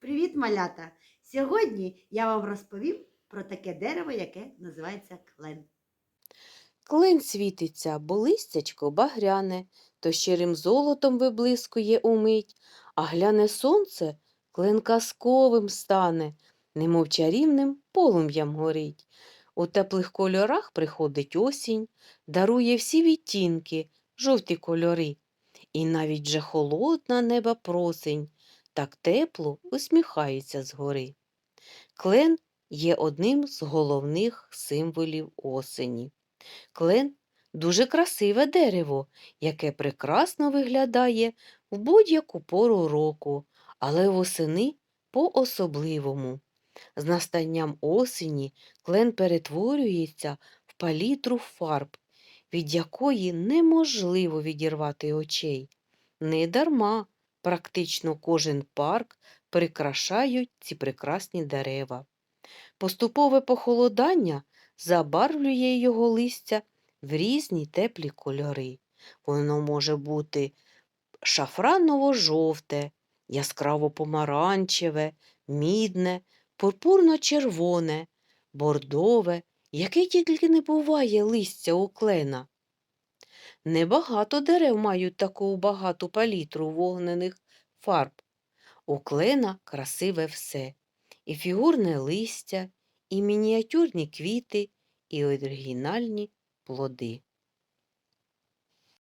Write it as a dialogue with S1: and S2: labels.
S1: Привіт, малята! Сьогодні я вам розповім про таке дерево, яке називається клен.
S2: Клен світиться, бо листячко багряне, то щирим золотом виблискує умить, а гляне сонце, клен казковим стане, немов чарівним полум'ям горить. У теплих кольорах приходить осінь, дарує всі відтінки, жовті кольори. І навіть же холодна неба просень, так тепло усміхається згори. Клен є одним з головних символів осені. Клен дуже красиве дерево, яке прекрасно виглядає в будь-яку пору року, але восени по-особливому. З настанням осені клен перетворюється в палітру фарб, від якої неможливо відірвати очей. Недарма практично кожен парк прикрашають ці прекрасні дерева. Поступове похолодання забарвлює його листя в різні теплі кольори. Воно може бути шафраново-жовте, яскраво-помаранчеве, мідне, пурпурно-червоне, бордове, яке тільки не буває листя у клена. Небагато дерев мають таку багату палітру вогнених фарб. У клена красиве все і фігурне листя, і мініатюрні квіти, і оригінальні плоди.